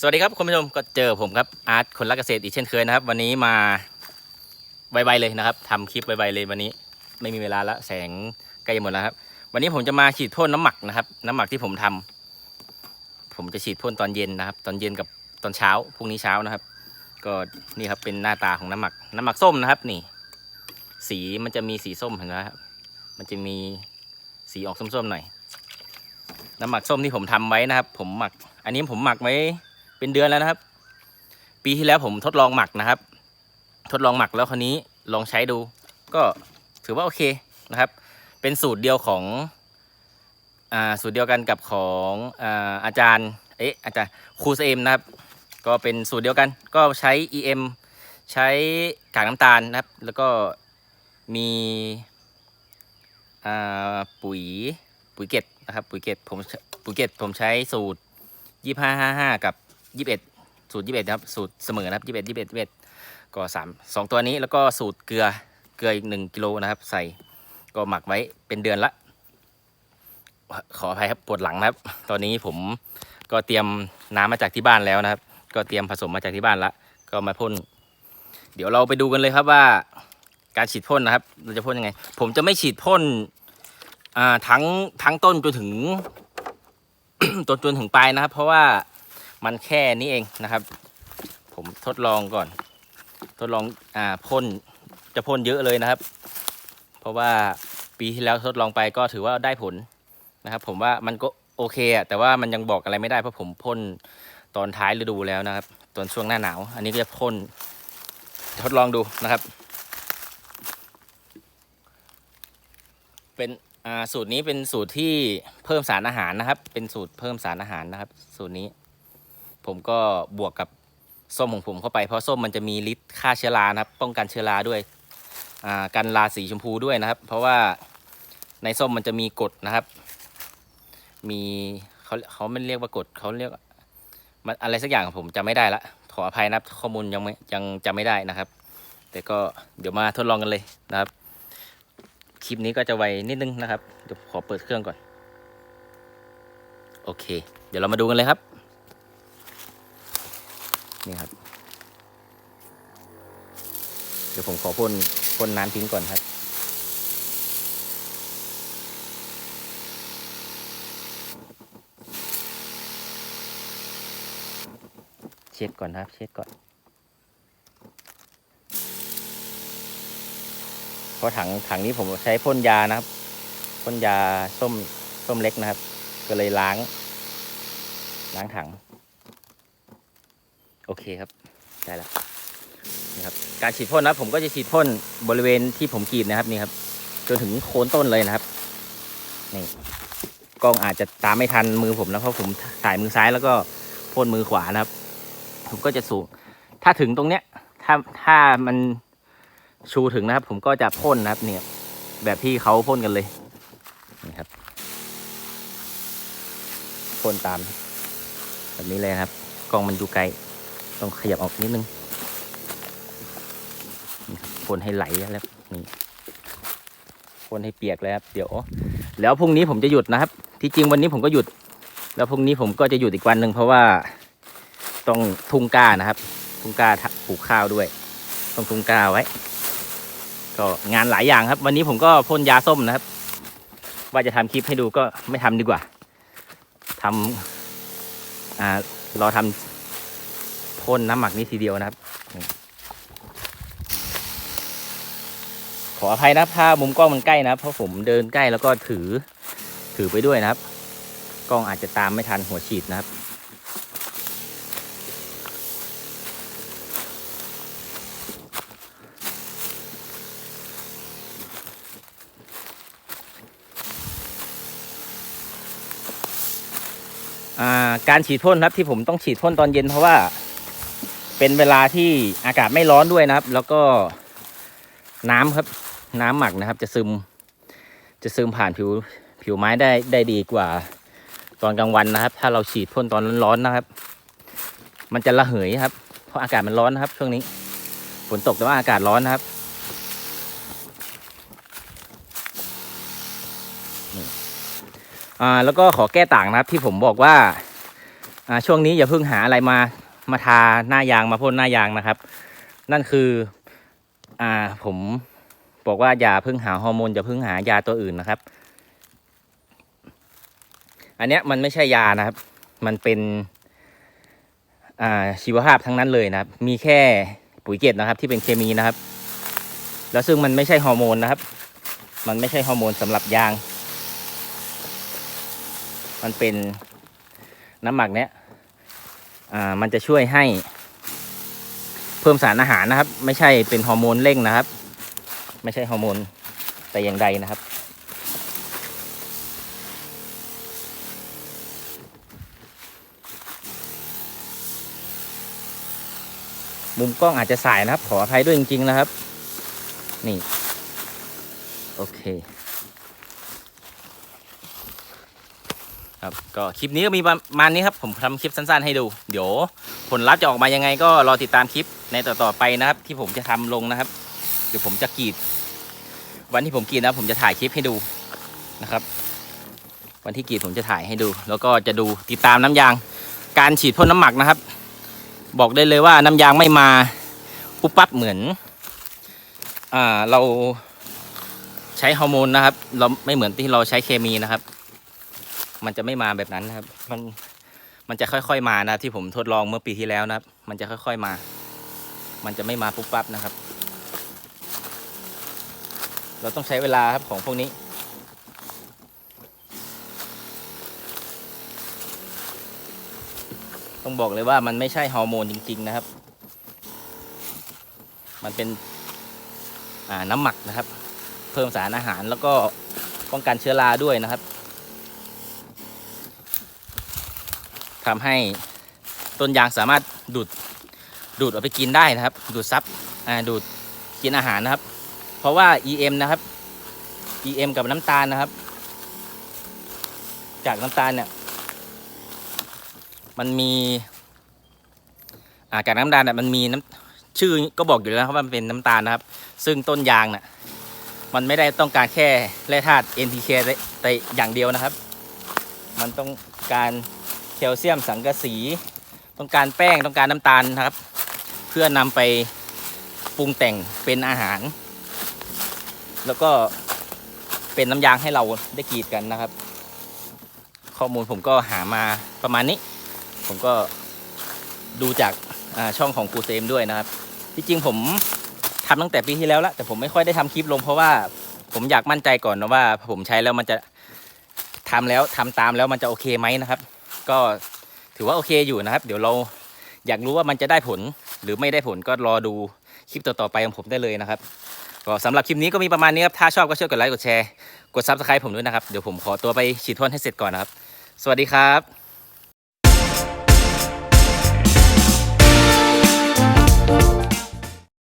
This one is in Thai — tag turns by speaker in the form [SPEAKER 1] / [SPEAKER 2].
[SPEAKER 1] สวัสดีครับคุณผู้ชมก็เจอผมครับอาร์ตคนรักเกษตรอีกเช่นเคยนะครับ วันนี้มาไวๆเลยนะครับทำคลิปไวๆเลยวันนี้ ไม่มีเวลาละแสงใกล้หมดแล้วครับ วันนี้ผมจะมาฉีดพ่นน้ำหมักนะครับ น้ำหมักที่ผมทำผมจะฉีดพ่นตอนเย็นนะครับ ตอนเย็นกับตอนเช้าพรุ่งนี้เช้านะครับ ก็นี่ครับเป็นหน้าตาของน้ำหมัก น้ำหมักส้มนะครับ นี่ สีมันจะมีสีส้มเห็นไหมครับมันจะมีสีออกส้มๆหน่อย น้ำหมักส้มที่ผมทำไว้นะครับ ผมหมัก อันนี้ผมหมักไว้ เป็นเดือนแล้วนะครับ ปีที่แล้วผมทดลองหมักนะครับ ทดลองหมักแล้วคราวนี้ลองใช้ดู ก็ถือว่าโอเคนะครับ เป็นสูตรเดียวของอ่าสูตรเดียวกันกับของอ่าอาจารย์เอ๊ะอาจารย์ครูเอ็มนะครับ ก็เป็นสูตรเดียวกัน ก็ใช้ EM ใช้กากน้ำตาลนะครับ แล้วก็มีอ่าปุ๋ยปุ๋ยเกตนะครับปุ๋ยเกตผมปุ๋ยเกตผมใช้สูตรยี่ห้าห้าห้ากับ ยี่สิบเอ็ดสูตรยี่สิบเอ็ดครับสูตรเสมอนะครับยี่สิบเอ็ดยี่สิบเอ็ดยี่สิบเอ็ดก็สามสองตัวนี้แล้วก็สูตรเกลือเกลืออีกหนึ่งกิโลนะครับ ใส่ก็หมักไว้เป็นเดือนละ ขออภัยครับปวดหลังนะครับ ตอนนี้ผมก็เตรียมน้ำมาจากที่บ้านแล้วนะครับ ก็เตรียมผสมมาจากที่บ้านละก็มาพ่น เดี๋ยวเราไปดูกันเลยครับว่าการฉีดพ่นนะครับ เราจะพ่นยังไง ผมจะไม่ฉีดพ่นทั้งทั้งต้นจนถึงจนจนถึงปลายนะครับ เพราะว่า มันแค่นี้เองนะครับ ผมทดลองก่อน ทดลองอ่าพ่นจะพ่นเยอะเลยนะครับ เพราะว่าปีที่แล้วทดลองไปก็ถือว่าได้ผลนะครับ ผมว่ามันก็โอเคอะแต่ว่ามันยังบอกอะไรไม่ได้เพราะผมพ่นตอนท้ายฤดูแล้วนะครับตอนช่วงหน้าหนาว อันนี้ก็จะพ่นทดลองดูนะครับ เป็นอ่าสูตรนี้เป็นสูตรที่เพิ่มสารอาหารนะครับ เป็นสูตรเพิ่มสารอาหารนะครับ สูตรนี้ ผมก็บวกกับส้มของผมเข้าไปเพราะส้มมันจะมีฤทธิ์ฆ่าเชื้อรานะครับ ป้องกันเชื้อราด้วยอ่ากันราสีชมพูด้วยนะครับ เพราะว่าในส้มมันจะมีกรดนะครับ มีเขาเขาไม่เรียกว่ากรดเขาเรียกมันอะไรสักอย่างผมจำไม่ได้ละขออภัยนะครับข้อมูลยังไม่ยังจำไม่ได้นะครับ แต่ก็เดี๋ยวมาทดลองกันเลยนะครับ คลิปนี้ก็จะไวนิดนึงนะครับเดี๋ยวขอเปิดเครื่องก่อน โอเค เดี๋ยวเรามาดูกันเลยครับ นี่ครับ เดี๋ยวผมขอพ่นพ่นน้ำทิ้งก่อนครับเช็ดก่อนครับ เช็ดก่อน เพราะถังถังนี้ผมใช้พ่นยานะครับพ่นยาส้มส้มเล็กนะครับ ก็เลยล้าง ล้างถัง เคครับได้แล้วนะครับการฉีดพ่นนะครับผมก็จะฉีดพ่นบริเวณที่ผมกรีดนะครับนี่ครับ จนถึงโคนต้นเลยนะครับนี่กล้องอาจจะตามไม่ทันมือผมนะเพราะผมถ่ายมือซ้ายแล้วก็พ่นมือขวานะครับ ผมก็จะสูง ถ้าถึงตรงเนี้ย ถ้าถ้ามันชูถึงนะครับ ผมก็จะพ่นนะครับ เนี่ย แบบที่เขาพ่นกันเลยนี่ครับพ่นตาม แบบนี้เลยครับ กล้องมันอยู่ไกล ต้องขยับออกนิดนึงครับพ่นให้ไหลแล้วนี่พ่นให้เปียกแล้วครับเดี๋ยว แล้วพรุ่งนี้ผมจะหยุดนะครับ ที่จริงวันนี้ผมก็หยุด แล้วพรุ่งนี้ผมก็จะหยุดอีกวันหนึ่งเพราะว่าต้องทุ่งก้านะครับ ทุ่งก้าปลูกข้าวด้วย ต้องทุ่งก้าไว้ ก็งานหลายอย่างครับ วันนี้ผมก็พ่นยาส้มนะครับ ว่าจะทำคลิปให้ดูก็ไม่ทำดีกว่าทำอ่ารอทำ พ่นน้ำหมักนี้ทีเดียวนะครับ ขออภัยนะถ้ามุมกล้องมันใกล้นะครับเพราะผมเดินใกล้แล้วก็ถือถือไปด้วยนะครับ กล้องอาจจะตามไม่ทันหัวฉีดนะครับการฉีดพ่นครับที่ผมต้องฉีดพ่นตอนเย็นเพราะว่า เป็นเวลาที่อากาศไม่ร้อนด้วยนะครับ แล้วก็น้ำครับ น้ำหมักนะครับ จะซึม จะซึมผ่านผิวผิวไม้ได้ได้ดีกว่าตอนกลางวันนะครับ ถ้าเราฉีดพ่นตอนร้อนๆนะครับ มันจะระเหยครับ เพราะอากาศมันร้อนนะครับ ช่วงนี้ฝนตกแต่ว่าอากาศร้อนนะครับอ่าแล้วก็ขอแก้ต่างนะครับที่ผมบอกว่าอ่าช่วงนี้อย่าเพิ่งหาอะไรมา มาทาหน้ายางมาพ่นหน้ายางนะครับ นั่นคืออ่าผมบอกว่าอย่าเพิ่งหาฮอร์โมนอย่าเพิ่งหายาตัวอื่นนะครับ อันเนี้ยมันไม่ใช่ยานะครับ มันเป็นอ่าชีวภาพทั้งนั้นเลยนะครับ มีแค่ปุ๋ยเกตนะครับ ที่เป็นเคมีนะครับ แล้วซึ่งมันไม่ใช่ฮอร์โมนนะครับ มันไม่ใช่ฮอร์โมนสำหรับยาง มันเป็นน้ำหมักเนี้ย อ่ามันจะช่วยให้เพิ่มสารอาหารนะครับ ไม่ใช่เป็นฮอร์โมนเร่งนะครับ ไม่ใช่ฮอร์โมนแต่อย่างใดนะครับ มุมกล้องอาจจะสายนะครับ ขออภัยด้วยจริง ๆ นะครับ นี่ โอเค ครับก็คลิปนี้ก็มีประมาณนี้ครับผมทำคลิปสั้นๆให้ดู เดี๋ยวผลลัพธ์จะออกมายังไง ก็รอติดตามคลิปในต่อๆไปนะครับ ที่ผมจะทำลงนะครับ เดี๋ยวผมจะกรีด วันที่ผมกรีดนะผมจะถ่ายคลิปให้ดูนะครับ วันที่กรีดผมจะถ่ายให้ดู แล้วก็จะดูติดตามน้ำยาง การฉีดพ่นน้ำหมักนะครับ บอกได้เลยว่าน้ำยางไม่มาปุ๊บปั๊บเหมือนอ่าเราใช้ฮอร์โมนนะครับ เราไม่เหมือนที่เราใช้เคมีนะครับ มันจะไม่มาแบบนั้นนะครับ มันมันจะค่อยๆมานะที่ผมทดลองเมื่อปีที่แล้วนะครับ มันจะค่อยๆมา มันจะไม่มาปุ๊บปั๊บนะครับ เราต้องใช้เวลาครับของพวกนี้ ต้องบอกเลยว่ามันไม่ใช่ฮอร์โมนจริง ๆ นะครับ มันเป็นน้ำหมักนะครับ เพิ่มสารอาหารแล้วก็ป้องกันเชื้อราด้วยนะครับ ทำให้ต้นยางสามารถดูดดูดเอาไปกินได้นะครับ ดูดซับอ่าดูดกินอาหารนะครับ เพราะว่า EM นะครับ EM กับน้ำตาลนะครับ จากน้ำตาลเนี่ยมันมีอาจากน้ำตาลเนี่ยมันมีน้ำชื่อก็บอกอยู่แล้วครับว่ามันเป็นน้ำตาลนะครับ ซึ่งต้นยางน่ะมันไม่ได้ต้องการแค่แร่ธาตุ NPK แต่แต่อย่างเดียวนะครับ มันต้องการ แคลเซียมสังกะสี ต้องการแป้งต้องการน้ำตาลนะครับ เพื่อนำไปปรุงแต่งเป็นอาหาร แล้วก็เป็นน้ำยางให้เราได้กรีดกันนะครับ ข้อมูลผมก็หามาประมาณนี้ ผมก็ดูจากาช่องของครูเซมด้วยนะครับ ที่จริงผมทำตั้งแต่ปีที่แล้วละแต่ผมไม่ค่อยได้ทำคลิปลงเพราะว่าผมอยากมั่นใจก่อนนะว่าผมใช้แล้วมันจะทำแล้วทำตามแล้วมันจะโอเคไหมนะครับ ก็ถือว่าโอเคอยู่นะครับ เดี๋ยวเราอยากรู้ว่ามันจะได้ผลหรือไม่ได้ผลก็รอดูคลิปต่อๆไปของผมได้เลยนะครับก็สำหรับคลิปนี้ก็มีประมาณนี้ครับถ้าชอบก็ช่วยกดไลค์กดแชร์กดซับสไครป์ผมด้วยนะครับเดี๋ยวผมขอตัวไปฉีดพ่นให้เสร็จก่อนนะครับ สวัสดีครับ